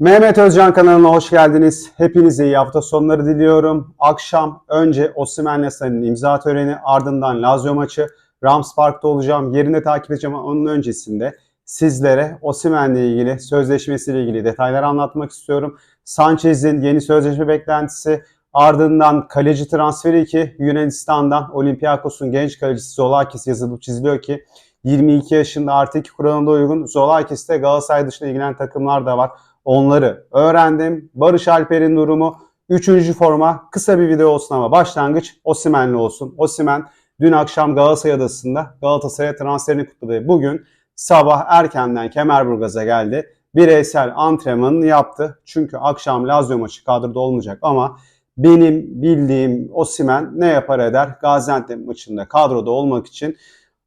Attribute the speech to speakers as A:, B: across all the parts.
A: Mehmet Özcan kanalına hoş geldiniz. Hepinize iyi hafta sonları diliyorum. Akşam önce Osimhen'le Sarı'nın imza töreni ardından Lazio maçı Rams Park'ta olacağım. Yerinde takip edeceğim ama onun öncesinde sizlere Osimhen'le ilgili sözleşmesiyle ilgili detaylar anlatmak istiyorum. Sanchez'in yeni sözleşme beklentisi ardından kaleci transferi ki Yunanistan'dan Olympiakos'un genç kalecisi Zolakis yazılıp çiziliyor ki 22 yaşında artık kuralına uygun Zolakis'te Galatasaray dışında ilgilenen takımlar da var. Onları öğrendim. Barış Alper'in durumu. Üçüncü forma kısa bir video olsun ama başlangıç Osimen'le olsun. Osimen dün akşam Galatasaray Adası'nda Galatasaray'a transferini kutladı. Bugün sabah erkenden Kemerburgaz'a geldi. Bireysel antrenmanını yaptı. Çünkü akşam Lazio maçı kadroda olmayacak ama benim bildiğim Osimen ne yapar eder? Gaziantep maçında kadroda olmak için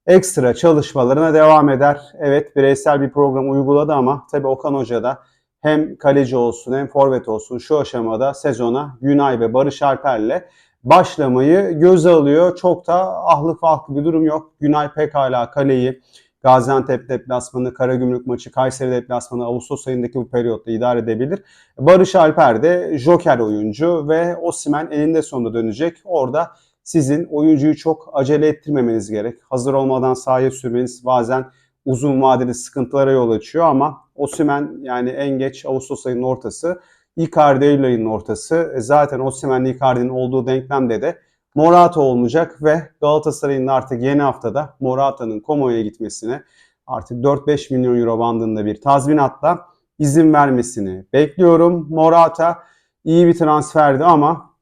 A: ekstra çalışmalarına devam eder. Evet bireysel bir program uyguladı ama tabii Okan Hoca da hem kaleci olsun hem forvet olsun şu aşamada sezona Günay ve Barış Alper'le başlamayı göze alıyor. Çok da ahlı fahlı bir durum yok. Günay pekala kaleyi Gaziantep deplasmanı, Karagümrük maçı, Kayseri deplasmanı Ağustos ayındaki bu periyotta idare edebilir. Barış Alper de joker oyuncu ve Osimen elinde sonunda dönecek. Orada sizin oyuncuyu çok acele ettirmemeniz gerek. Hazır olmadan sahaya sürmeniz bazen uzun vadeli sıkıntılara yol açıyor ama Osimen yani en geç Ağustos ayının ortası, Icardi Eylül ayının ortası. E zaten Osimen'le Icardi'nin olduğu denklemde de Morata olmayacak ve Galatasaray'ın artık yeni haftada Morata'nın Como'ya gitmesine artık 4-5 milyon euro bandında bir tazminatla izin vermesini bekliyorum. Morata iyi bir transferdi ama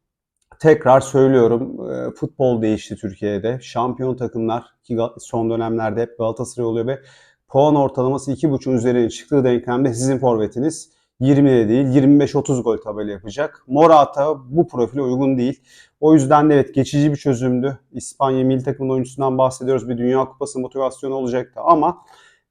A: tekrar söylüyorum e, futbol değişti Türkiye'de. Şampiyon takımlar ki son dönemlerde hep Galatasaray oluyor ve puan ortalaması 2.5'un üzerine çıktığı denklemde sizin forvetiniz 20 de değil 25-30 gol tabela yapacak. Morata bu profile uygun değil. O yüzden de evet geçici bir çözümdü. İspanya milli takımın oyuncusundan bahsediyoruz. Bir Dünya Kupası motivasyonu olacaktı ama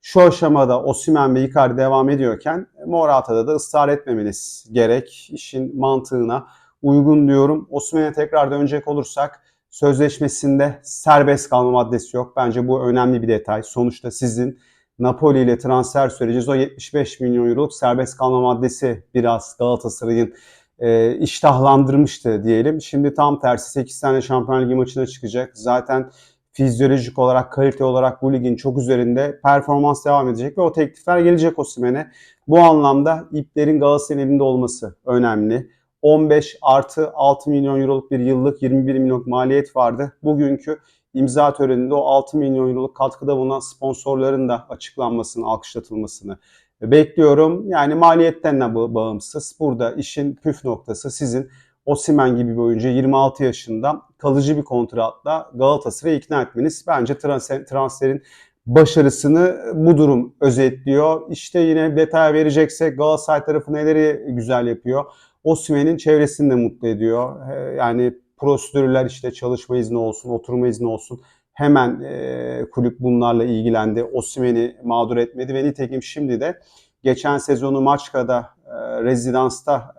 A: şu aşamada Osimhen ve Icardi devam ediyorken Morata'da da ısrar etmemeniz gerek. İşin mantığına uygun diyorum. Osimhen'e tekrar dönecek olursak sözleşmesinde serbest kalma maddesi yok. Bence bu önemli bir detay. Sonuçta sizin Napoli ile transfer süreci o 75 milyon euroluk serbest kalma maddesi biraz Galatasaray'ın e, iştahlandırmıştı diyelim. Şimdi tam tersi 8 tane Şampiyonlar Ligi maçına çıkacak. Zaten fizyolojik olarak, kalite olarak bu ligin çok üzerinde performans devam edecek ve o teklifler gelecek Osimhen'e. Bu anlamda iplerin Galatasaray'ın elinde olması önemli. 15 artı 6 milyon euroluk bir yıllık 21 milyon maliyet vardı. Bugünkü imza töreninde o 6 milyon euroluk katkıda bulunan sponsorların da açıklanmasını, alkışlatılmasını bekliyorum. Yani maliyetten de bağımsız. Burada işin püf noktası sizin Osimen gibi bir oyuncu 26 yaşında kalıcı bir kontratla Galatasaray'ı ikna etmeniz. Bence transfer, transferin başarısını bu durum özetliyor. İşte yine detay vereceksek Galatasaray tarafı neleri güzel yapıyor. Osimhen'in çevresini de mutlu ediyor. Yani prosedürler işte çalışma izni olsun, oturma izni olsun. Hemen e, kulüp bunlarla ilgilendi. Osimhen'i mağdur etmedi ve nitekim şimdi de geçen sezonu Maçka'da e, rezidansta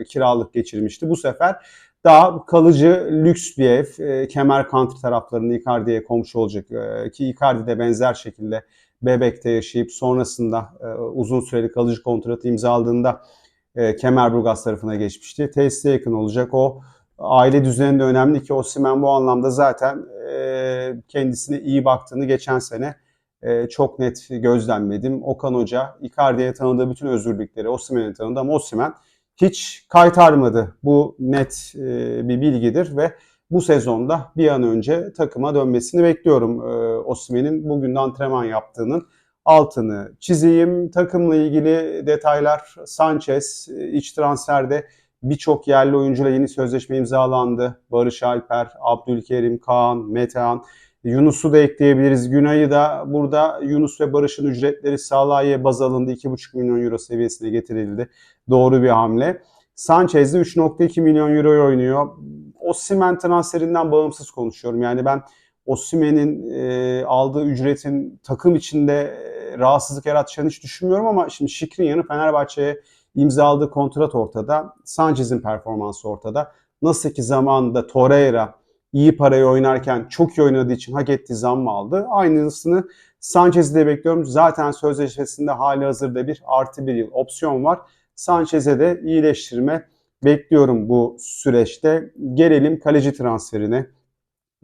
A: e, kiralık geçirmişti. Bu sefer daha kalıcı lüks bir ev. E, Kemer Country taraflarında Icardi'ye komşu olacak. E, ki Icardi de benzer şekilde Bebek'te yaşayıp sonrasında uzun süreli kalıcı kontratı imzaladığında e, Kemerburgaz tarafına geçmişti. Tesise yakın olacak. O aile düzeni de önemli ki Osimhen bu anlamda zaten e, kendisine iyi baktığını geçen sene e, çok net gözlemledim. Okan Hoca Icardi'ye tanıdığı bütün özgürlükleri Osimhen'e tanıdı ama Osimhen hiç kaytarmadı. Bu net e, bir bilgidir ve bu sezonda bir an önce takıma dönmesini bekliyorum. E, Osimhen'in bugün antrenman yaptığının altını çizeyim. Takımla ilgili detaylar Sanchez iç transferde birçok yerli oyuncuyla yeni sözleşme imzalandı. Barış Alper, Abdülkerim, Kaan, Metehan, Yunus'u da ekleyebiliriz. Günay'ı da burada Yunus ve Barış'ın ücretleri Salah'a baz alındı. 2,5 milyon euro seviyesine getirildi. Doğru bir hamle. Sanchez de 3.2 milyon euro oynuyor. Osimhen transferinden bağımsız konuşuyorum. Yani ben Osimhen'in e, aldığı ücretin takım içinde e, rahatsızlık yaratacağını hiç düşünmüyorum ama şimdi Şikrin Fenerbahçe'ye imzaladığı kontrat ortada. Sanchez'in performansı ortada. Nasıl ki zamanında Torreira iyi parayı oynarken çok iyi oynadığı için hak ettiği zammı aldı. Aynısını Sanchez'i de bekliyorum. Zaten sözleşmesinde hali hazırda bir artı bir yıl opsiyon var. Sanchez'e de iyileştirme bekliyorum bu süreçte. Gelelim kaleci transferine.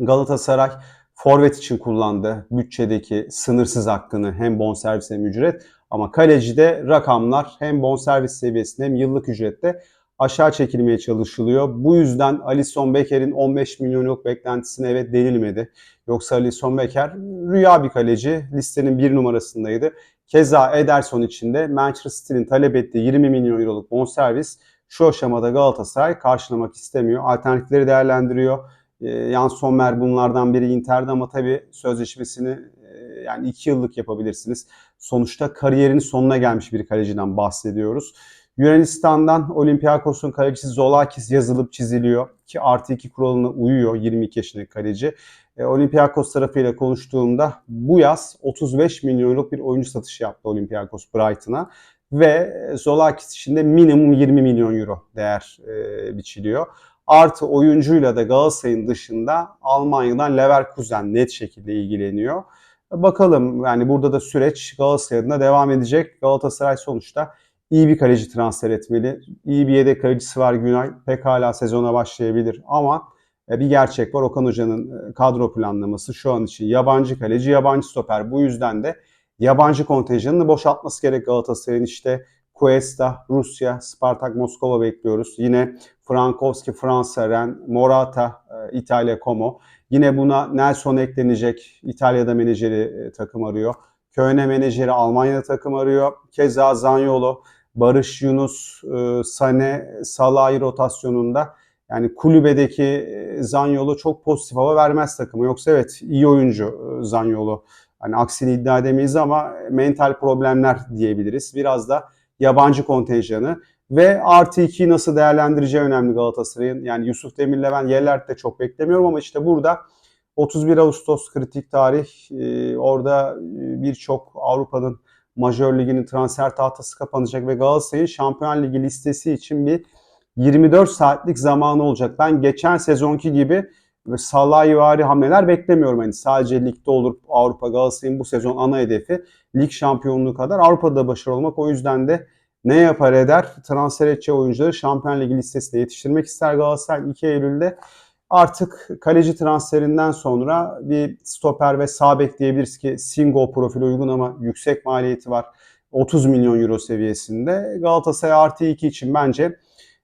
A: Galatasaray forvet için kullandı bütçedeki sınırsız hakkını hem bonservis hem ücret. Ama kalecide rakamlar hem bonservis seviyesinde hem yıllık ücrette aşağı çekilmeye çalışılıyor. Bu yüzden Alisson Becker'in 15 milyonluk beklentisine evet denilmedi. Yoksa Alisson Becker rüya bir kaleci. Listenin bir numarasındaydı. Keza Ederson için de Manchester City'nin talep ettiği 20 milyon euroluk bonservis şu aşamada Galatasaray karşılamak istemiyor. Alternatifleri değerlendiriyor. E, Jan Sommer bunlardan biri Inter'de ama tabii sözleşmesini e, yani 2 yıllık yapabilirsiniz. Sonuçta kariyerinin sonuna gelmiş bir kaleciden bahsediyoruz. Yunanistan'dan Olympiakos'un kalecisi Zolakis yazılıp çiziliyor ki artı 2 kuralına uyuyor 22 yaşındaki kaleci. E, Olympiakos tarafıyla konuştuğumda bu yaz 35 milyonluk bir oyuncu satışı yaptı Olympiakos Brighton'a ve Zolakis için de minimum 20 milyon euro değer e, biçiliyor. Artı oyuncuyla da Galatasaray'ın dışında Almanya'dan Leverkusen net şekilde ilgileniyor. Bakalım yani burada da süreç Galatasaray adına devam edecek. Galatasaray sonuçta iyi bir kaleci transfer etmeli. İyi bir yedek kalecisi var Günay. Pekala sezona başlayabilir ama bir gerçek var. Okan Hoca'nın kadro planlaması şu an için yabancı kaleci, yabancı stoper. Bu yüzden de yabancı kontenjanını boşaltması gerek Galatasaray'ın işte Cuesta, Rusya, Spartak Moskova bekliyoruz. Yine Frankowski, Fransa, Ren, Morata, İtalya, Como. Yine buna Nelson eklenecek. İtalya'da menajeri takım arıyor. Köyne menajeri Almanya'da takım arıyor. Keza Zanyolo, Barış Yunus, Sane, Salah'ı rotasyonunda. Yani kulübedeki Zanyolo çok pozitif hava vermez takımı. Yoksa evet iyi oyuncu Zanyolo. Hani aksini iddia edemeyiz ama mental problemler diyebiliriz. Biraz da yabancı kontenjanı ve artı 2'yi nasıl değerlendireceği önemli Galatasaray'ın. Yani Yusuf Demir'le ben Yelert'te çok beklemiyorum ama işte burada 31 Ağustos kritik tarih. Ee, orada birçok Avrupa'nın Majör Ligi'nin transfer tahtası kapanacak ve Galatasaray'ın Şampiyon Ligi listesi için bir 24 saatlik zamanı olacak. Ben geçen sezonki gibi Salahvari hamleler beklemiyorum. Yani sadece ligde olur Avrupa Galatasaray'ın bu sezon ana hedefi lig şampiyonluğu kadar Avrupa'da başarılı olmak. O yüzden de ne yapar eder? Transfer edeceği oyuncuları Şampiyon Ligi listesinde yetiştirmek ister Galatasaray 2 Eylül'de. Artık kaleci transferinden sonra bir stoper ve sağ bek diyebiliriz ki single profil uygun ama yüksek maliyeti var. 30 milyon euro seviyesinde. Galatasaray artı 2 için bence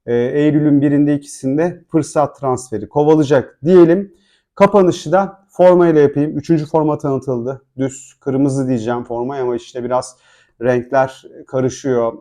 A: e, Eylül'ün birinde ikisinde fırsat transferi kovalayacak diyelim. Kapanışı da formayla yapayım. Üçüncü forma tanıtıldı. Düz kırmızı diyeceğim forma ama işte biraz renkler karışıyor.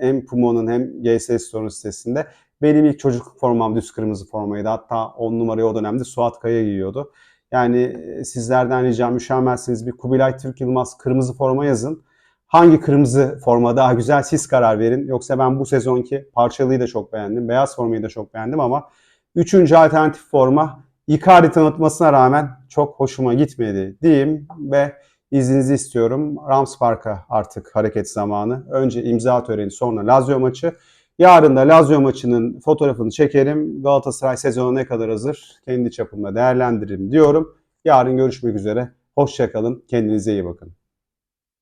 A: Hem Puma'nın hem GS Store'un sitesinde. Benim ilk çocuk formam düz kırmızı formaydı. Hatta 10 numarayı o dönemde Suat Kaya giyiyordu. Yani sizlerden ricam üşenmezseniz bir Kubilay Türk Yılmaz kırmızı forma yazın. Hangi kırmızı forma daha güzel siz karar verin. Yoksa ben bu sezonki parçalıyı da çok beğendim. Beyaz formayı da çok beğendim ama üçüncü alternatif forma Icardi tanıtmasına rağmen çok hoşuma gitmedi diyeyim ve izninizi istiyorum. Rams Park'a artık hareket zamanı. Önce imza töreni sonra Lazio maçı. Yarın da Lazio maçının fotoğrafını çekerim. Galatasaray sezonu ne kadar hazır kendi çapımda değerlendiririm diyorum. Yarın görüşmek üzere. Hoşçakalın. Kendinize iyi bakın.